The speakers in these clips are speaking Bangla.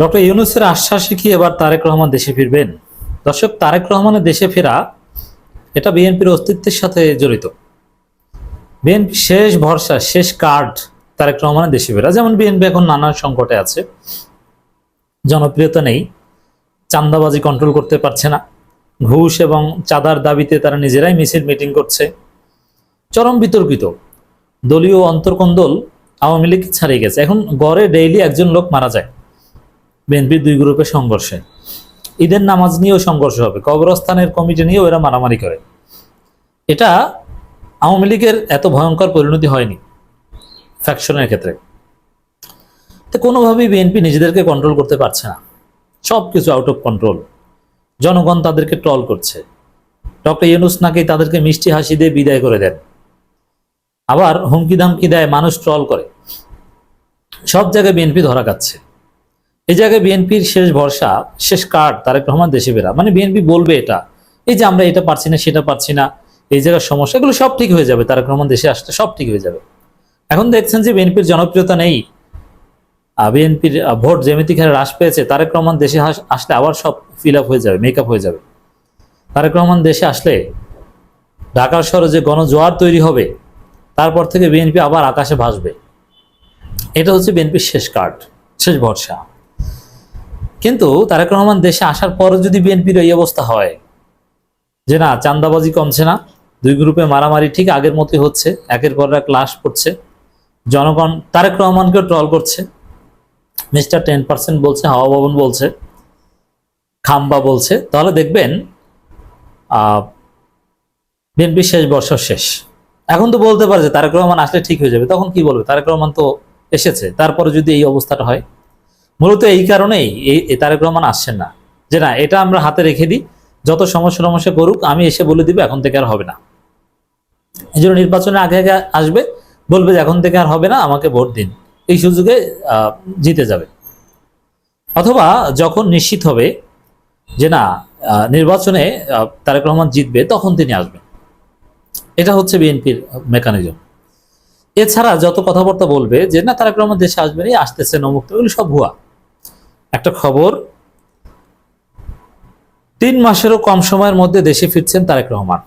ডক্টর ইউনুসের আশ্বাসে কি এবার তারেক রহমান দেশে ফিরবেন? দর্শক, তারেক রহমানের দেশে ফেরা এটা বিএনপির অস্তিত্বের সাথে জড়িত। বিএনপি শেষ ভরসা, শেষ কার্ড তারেক রহমানের দেশে ফেরা। যেমন বিএনপি এখন নানান সংকটে আছে। জনপ্রিয়তা নেই। চান্দাবাজি কন্ট্রোল করতে পারছে না। ঘুষ এবং চাঁদার দাবিতে তারা নিজেরাই মিছিল মিটিং করছে। চরম বিতর্কিত। দলীয় অন্তর্কন্দল আওয়ামী লীগ ছাড়িয়ে গেছে। এখন গড়ে ডেইলি একজন লোক মারা যায়। বিএনপির দুই গ্রুপের সংঘর্ষে। ঈদের নামাজ নিয়েও সংঘর্ষ হবে। কবরস্থানের কমিটি নিয়েও এরা মারামারি করে। এটা আওয়ামী লীগের এত ভয়ঙ্কর পরিণতি হয়নি ফ্যাকশনের ক্ষেত্রে। তো কোনোভাবেই বিএনপি নিজেদেরকে কন্ট্রোল করতে পারছে না। সব কিছু আউট অফ কন্ট্রোল জনগণ তাদেরকে ট্রল করছে। ডক্টর ইউনুস নাকি তাদেরকে মিষ্টি হাসি দিয়ে বিদায় করে দেন। আবার হুমকি দামকি দেয় মানুষ ট্রল করে। সব জায়গায় বিএনপি ধরা খাচ্ছে। এই জায়গায় বিএনপির শেষ ভরসা, শেষ কার্ড তারেক রহমান দেশে বেরা মানে বিএনপি বলবে এটা। এই যে আমরা এটা পারছি না, সেটা পারছি না, এই জায়গার সমস্যা, এগুলো সব ঠিক হয়ে যাবে, তারেক রহমান দেশে আসতে সব ঠিক হয়ে যাবে। এখন দেখছেন যে বিএনপির জনপ্রিয়তা নেই। বিএনপির ভোট জ্যামিতিক হারে হ্রাস পেয়েছে, তারেক রহমান দেশে আসলে আবার সব ফিল হয়ে যাবে মেকআপ হয়ে যাবে। তারেক রহমান দেশে আসলে ঢাকার শহরে যে গণজোয়ার তৈরি হবে, তারপর থেকে বিএনপি আবার আকাশে ভাসবে। এটা হচ্ছে বিএনপির শেষ কার্ড, শেষ ভরসা। কিন্তু তারেক রহমান দেশে আসার পরও যদি বিএনপির এই অবস্থা হয়, যে না চান্দাবাজি কমছে না, দুই গ্রুপে মারামারি ঠিক আগের মতোই হচ্ছে, একের পর এক লাশ পড়ছে, জনগণ, তারেক রহমানকেও ট্রল করছে, মিস্টার টেন পার্সেন্ট বলছে, হাওয়া ভবন বলছে, খাম্বা বলছে, তাহলে দেখবেন বিএনপি শেষ বর্ষ শেষ। এখন তো বলতে পারে যে তারেক রহমান আসলে ঠিক হয়ে যাবে, তখন কি বলবে? তারেক রহমান তো এসেছে, তারপরে যদি এই অবস্থাটা হয় মূলত এই কারণেই এই তারেক রহমান আসছেন না। যে না, এটা আমরা হাতে রেখে দিই। যত সমস্যা সমস্যা করুক, আমি এসে বলে দিব, এখন থেকে আর হবে না। এই জন্য নির্বাচনের আগে আগে আসবে, বলবে যে এখন থেকে আর হবে না, আমাকে ভোট দিন। এই সুযোগে জিতে যাবে। অথবা যখন নিশ্চিত হবে যে না নির্বাচনে তারেক রহমান জিতবে, তখন তিনি আসবেন। এটা হচ্ছে বিএনপির মেকানিজম। এছাড়া যত কথাবার্তা বলবে যে, না, তারেক রহমান দেশে আসবেন এই আসতেছে নমুক্ত এগুলো সব ভুয়া। একটা খবর, তিন মাসেরও কম সময়ের মধ্যে দেশে ফিরছেন তারেক রহমান।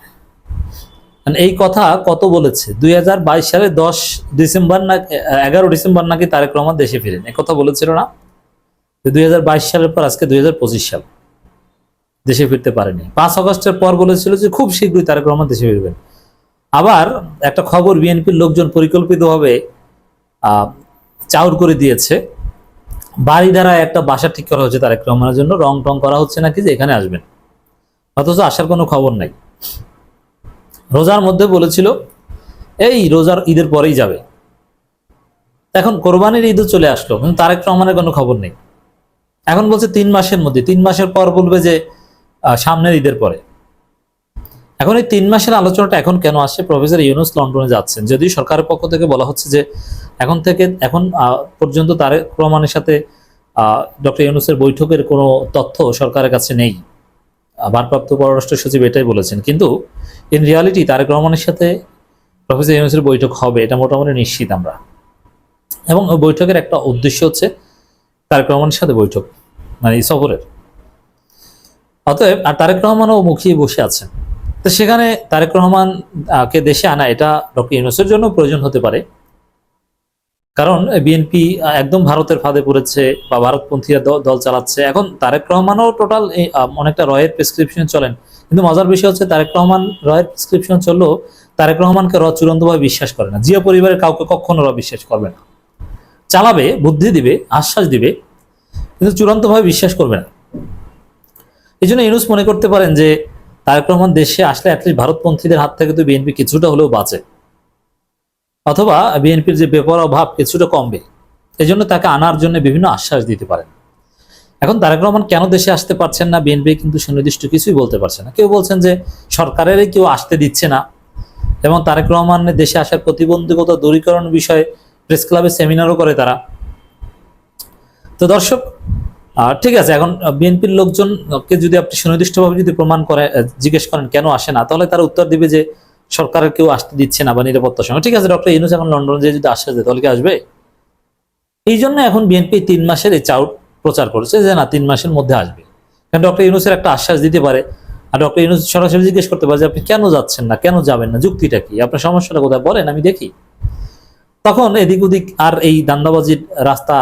মানে এই কথা কত বলেছে? দুই হাজার বাইশ সালে দশ ডিসেম্বর না, এগারো ডিসেম্বর নাকি তারেক রহমান দেশে ফিরেন। এই কথা বলেছিল না? দুই হাজার বাইশ সালের পর আজকে দুই হাজার পঁচিশ সাল দেশে ফিরতে পারেনি। পাঁচ আগস্টের পর বলেছিল যে খুব শীঘ্রই তারেক রহমান দেশে ফিরবেন। আবার একটা খবর বিএনপির লোকজন পরিকল্পিতভাবে চাউর করে দিয়েছে। বাড়ি দ্বারা একটা বাসা ঠিক করা হচ্ছে তারেক রহমানের জন্য, রং টং করা হচ্ছে নাকি যে এখানে আসবেন? অথচ আসার কোনো খবর নাই। রোজার মধ্যে বলেছিল, এই রোজার ঈদের পরেই যাবে। এখন কোরবানির ঈদও চলে আসলো, কিন্তু তারেক রহমানের কোনো খবর নেই। এখন বলছে তিন মাসের মধ্যে, তিন মাসের পর বলবে যে সামনের ঈদের পরে। এখন এই তিন মাসের আলোচনাটা এখন কেন আসছে? প্রফেসর ইউনুস লন্ডনে যাচ্ছেন। যদিও সরকারের পক্ষ থেকে বলা হচ্ছে যে এখন থেকে, এখন পর্যন্ত তারেক রহমানের সাথে ডক্টর ইউনুসের বৈঠকের কোনো তথ্য সরকারের কাছে নেই। ভারপ্রাপ্ত পররাষ্ট্র সচিব এটাই বলেছেন। কিন্তু ইন রিয়ালিটি তারেক রহমানের সাথে প্রফেসর ইউনুসের বৈঠক হবে, এটা মোটামুটি নিশ্চিত আমরা। এবং ওই বৈঠকের একটা উদ্দেশ্য হচ্ছে তারেক রহমানের সাথে বৈঠক মানে এই সফরের। অতএব, আর তারেক রহমানও মুখিয়ে বসে আছেন। তো সেখানে তারেক রহমান কে দেশে আনা, এটা ডক্টর ইউনুসের জন্য প্রয়োজন হতে পারে। কারণ বিএনপি একদম ভারতের ফাঁদে পড়েছে বা ভারতপন্থীরা দল দল চালাচ্ছে। এখন তারেক রহমানও টোটাল অনেকটা রয়ের প্রেসক্রিপশন চলেন। কিন্তু মজার বিষয় হচ্ছে তারেক রহমান, রয়ের প্রেসক্রিপশন চললেও তারেক রহমানকে র চূড়ান্তভাবে বিশ্বাস করে না। জিয়া পরিবারের কাউকে কখনো র বিশ্বাস করবে না। চালাবে, বুদ্ধি দিবে, আশ্বাস দিবে, কিন্তু চূড়ান্তভাবে বিশ্বাস করবে না। এই জন্য ইউনুস মনে করতে পারেন যে তারেক রহমান দেশে আসলে অ্যাটলিস্ট ভারতপন্থীদের হাত থেকে তো বিএনপি কিছুটা হলেও বাঁচে। অথবা বিএনপির যে বেপরোয়া ভাব কিছুটা কমবে এই জন্য তাকে আনার জন্য বিভিন্ন আশ্বাস দিতে পারেন। এখন তারেক রহমান কেন দেশে আসতে পারছেন না বিএনপি কিন্তু সুনির্দিষ্ট কিছুই বলতে পারছে না। কেউ বলছেন যে সরকারেরই কেউ আসতে দিচ্ছে না এবং তারেক রহমানের দেশে আসার প্রতিবন্ধকতা দূরীকরণ বিষয়ে প্রেস ক্লাবে সেমিনারও করে তারা। তো দর্শক ঠিক আছে, এখন বিএনপির লোকজনকে যদি আপনি সুনির্দিষ্টভাবে যদি প্রমাণ করে জিজ্ঞেস করেন কেন আসে না, তাহলে তারা উত্তর দিবে যে সরকারের কেউ আসতে দিচ্ছে না বা নিরাপত্তার সঙ্গে ঠিক আছে, ডক্টর ইউনুস এখন লন্ডন যে যদি আসে তাহলে কি আসবে? এই জন্য এখন বিএনপি তিন মাসের এই চাউট প্রচার করেছে যে না, তিন মাসের মধ্যে আসবে। কারণ ডক্টর ইউনুসের একটা আশ্বাস দিতে পারে, আর ডক্টর ইউনুস সরাসরি জিজ্ঞেস করতে পারে যে আপনি কেন যাচ্ছেন না, কেন যাবেন না, যুক্তিটা কি? আপনার সমস্যাটা কোথায়? বলেন, আমি দেখি। তখন এদিক ওদিক আর এই দান্দাবাজির রাস্তা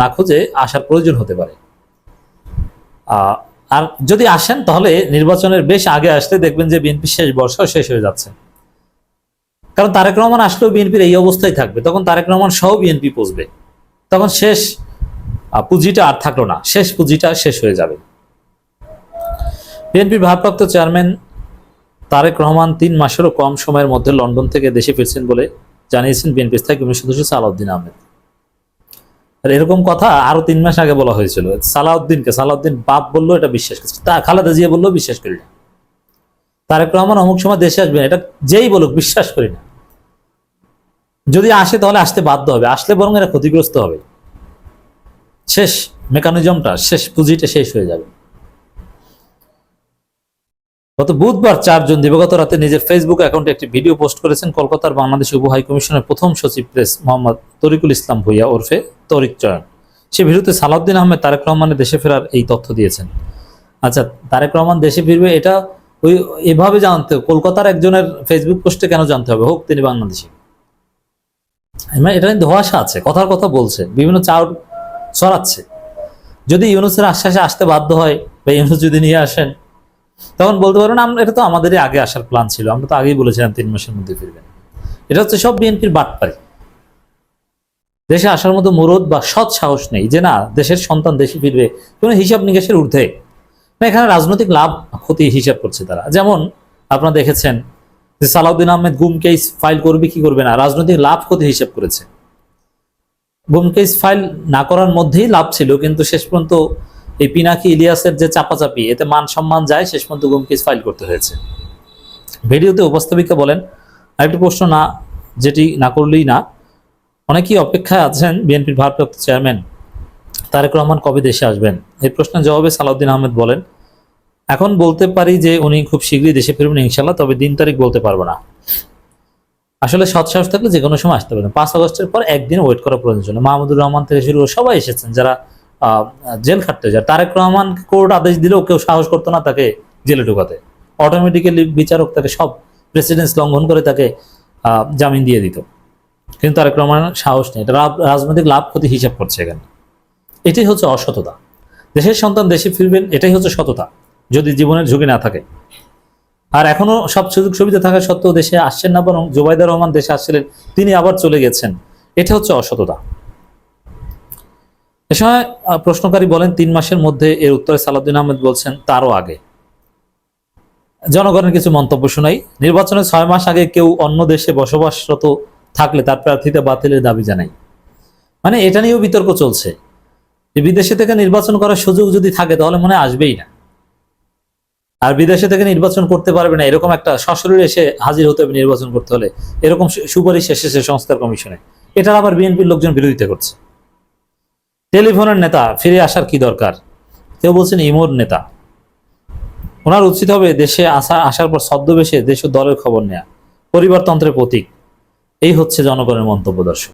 না খুঁজে আসার প্রয়োজন হতে পারে। আর যদি আসেন তাহলে নির্বাচনের বেশ আগে আসতে দেখবেন যে বিএনপি শেষ বর্ষাও শেষ হয়ে যাচ্ছে। কারণ তারেক রহমান আসলেও বিএনপির এই অবস্থায় থাকবে। তখন তারেক রহমান সহ বিএনপি পৌঁছবে তখন শেষ পুঁজিটা আর থাকল না। শেষ পুঁজিটা শেষ হয়ে যাবে। বিএনপির ভারপ্রাপ্ত চেয়ারম্যান তারেক রহমান তিন মাসেরও কম সময়ের মধ্যে লন্ডন থেকে দেশে ফিরছেন বলে জানিয়েছেন বিএনপি স্থায়ী কমিটির সদস্য সালাউদ্দিন আহমেদ। আর এরকম কথা আরও তিন মাস আগে বলা হয়েছিল। সালাউদ্দিনকে, সালাউদ্দিন বাপ বলল এটা বিশ্বাস করছে তা খালেদা জিয়া বলল বিশ্বাস করি না। তারেক রহমান অমুক সময় দেশে আসবেন এটা যেই বলুক, বিশ্বাস করি না। যদি আসে তাহলে আসতে বাধ্য হবে। আসলে বরং এরা ক্ষতিগ্রস্ত হবে। শেষ, মেকানিজমটা শেষ, পুঁজিটা শেষ হয়ে যাবে। গত বুধবার চারজন দিবাগত রাতে নিজের ফেসবুক অ্যাকাউন্টে একটি ভিডিও পোস্ট করেছেন কলকাতার বাংলাদেশ উপ হাই কমিশনের প্রথম সচিব প্রেস মোহাম্মদ তরিকুল ইসলাম ভুইয়া ওরফে তরিক চয়ন। সে ভিডিওতে সালাউদ্দিন আহমেদ, তারেক রহমানের দেশে ফেরার এই তথ্য দিয়েছেন। আচ্ছা তারেক রহমান দেশে ফিরবে, এটা ওই এভাবে জানতে কলকাতার একজনের ফেসবুক পোস্টে কেন জানতে হবে? হোক, তিনি বাংলাদেশি। এটা নিয়ে ধোয়াশা আছে, কথার কথা বলছে, বিভিন্ন চাউট ছড়াচ্ছে। যদি ইউনুসের আশ্বাসে আসতে বাধ্য হয়, বা ইউনুস যদি নিয়ে আসেন তখন বলতে পারবেন আমরা এটা তো আমাদেরই আগে আসার প্ল্যান ছিল। আমরা তো আগেই বলেছিলাম তিন মাসের মধ্যে ফিরবেন। এটা হচ্ছে সব বিএনপির বাটপারি দেশে আসার মতো মুরদ বা সৎ সাহস নেই যে না, দেশের সন্তান দেশে ফিরবে, কোনো হিসাব নিকাশের ঊর্ধ্বে। না, এখানে রাজনৈতিক লাভ, ক্ষতি হিসাব করছে তারা। যেমন আপনারা দেখেছেন যে সালাউদ্দিন আহমেদ গুম কেস ফাইল করবে, কি করবে না? রাজনৈতিক লাভ, ক্ষতি হিসাব করেছে। গুম কেস ফাইল না করার মধ্যেই লাভ ছিল, কিন্তু শেষ পর্যন্ত এই পিনাকি ইলিয়াসের যে চাপাচাপি, এতে মান সম্মান যায়, শেষ পর্যন্ত গুম কেস ফাইল করতে হয়েছে। ভিডিওতে উপস্থাপিকা বলেন, আরেকটি প্রশ্ন না, যেটি না করলেই না। অনেকেই অপেক্ষায় আছেন বিএনপির ভারপ্রাপ্ত চেয়ারম্যান তারেক রহমান কবে দেশে আসবেন? এই প্রশ্নের জবাবে সালাউদ্দিন আহমেদ বলেন, এখন বলতে পারি যে উনি খুব শীঘ্রই দেশে ফিরবেন ইনশাল্লাহ তবে দিন তারিখ বলতে পারব না। আসলে সৎসাহস থাকলে যে কোনো সময় আসতে পারেন। পাঁচ আগস্টের পর একদিন ওয়েট করা প্রয়োজন। মাহমুদুর রহমান থেকে শুরু সবাই এসেছেন, যারা জেল খাটতে যায়। তারেক রহমান কোর্ট আদেশ দিলেও কেউ সাহস করতো না তাকে জেলে ঢোকাতে। অটোমেটিক্যালি বিচারক তাকে সব প্রেসিডেন্স লঙ্ঘন করে তাকে জামিন দিয়ে দিত। কিন্তু তারেক রহমান সাহস নেই। এটা রাজনৈতিক লাভ ক্ষতি হিসাব করছে এখানে। এটাই হচ্ছে অসততা। দেশের সন্তান দেশে ফিরবেন, এটাই হচ্ছে সততা, যদি জীবনের ঝুঁকি না থাকে। আর এখনও সব সুযোগ সুবিধা থাকা সত্ত্বেও দেশে আসছেন না বরং জুবাইদা রহমান দেশে আসছিলেন, তিনি আবার চলে গেছেন। এটা হচ্ছে অসততা। এ সময় প্রশ্নকারী বলেন, তিন মাসের মধ্যে এর উত্তরে সালাউদ্দিন আহমেদ বলছেন, তারও আগে। জনগণের কিছু মন্তব্য শোনাই। নির্বাচনের ছয় মাস আগে কেউ অন্য দেশে বসবাসরত থাকলে তার প্রার্থিতা বাতিলের দাবি জানাই। মানে এটা নিয়েও বিতর্ক চলছে। যে বিদেশে থেকে নির্বাচন করার সুযোগ যদি থাকে, তাহলে মনে আসবেই না। আর বিদেশে থেকে নির্বাচন করতে পারবে না, এরকম একটা সশরীরে এসে হাজির হতে হবে নির্বাচন করতে হলে। এরকম সুপারিশ এসেছে সংস্কার কমিশনে। এটার আবার বিএনপির লোকজন বিরোধিতা করছে। টেলিফোনের নেতা, ফিরে আসার কি দরকার? কেউ বলছেন, ইমোর নেতা। ওনার উচিত হবে দেশে আসা, আসার পর ছদ্মবেশে দেশ দলের খবর নেয়া। পরিবারতন্ত্রের প্রতীক। এই হচ্ছে জনগণের মন্তব্য, দর্শক।